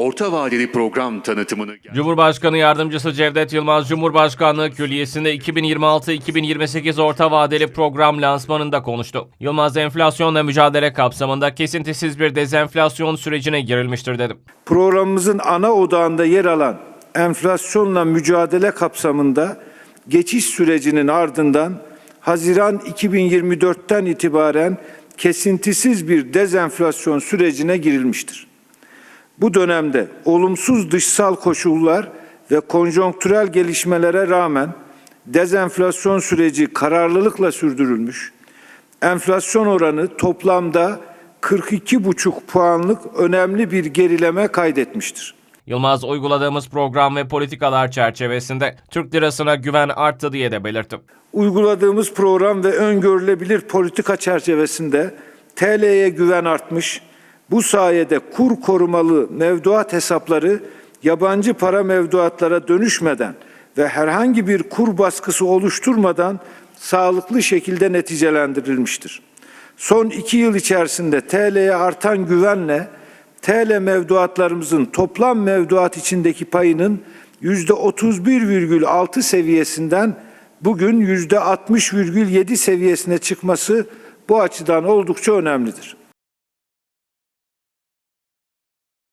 orta vadeli program tanıtımını Cumhurbaşkanı Yardımcısı Cevdet Yılmaz, Cumhurbaşkanlığı Külliyesi'nde 2026-2028 orta vadeli program lansmanında konuştu. Yılmaz, enflasyonla mücadele kapsamında kesintisiz bir dezenflasyon sürecine girilmiştir dedi. programımızın ana odağında yer alan enflasyonla mücadele kapsamında geçiş sürecinin ardından Haziran 2024'ten itibaren kesintisiz bir dezenflasyon sürecine girilmiştir. Bu dönemde olumsuz dışsal koşullar ve konjonktürel gelişmelere rağmen dezenflasyon süreci kararlılıkla sürdürülmüş. Enflasyon oranı toplamda 42,5 puanlık önemli bir gerileme kaydetmiştir. Yılmaz, uyguladığımız program ve politikalar çerçevesinde Türk lirasına güven arttı diye de belirtti. Uyguladığımız program ve öngörülebilir politika çerçevesinde TL'ye güven artmış. Bu sayede kur korumalı mevduat hesapları yabancı para mevduatlara dönüşmeden ve herhangi bir kur baskısı oluşturmadan sağlıklı şekilde neticelendirilmiştir. Son iki yıl içerisinde TL'ye artan güvenle TL mevduatlarımızın toplam mevduat içindeki payının yüzde 31,6 seviyesinden bugün yüzde 60,7 seviyesine çıkması bu açıdan oldukça önemlidir.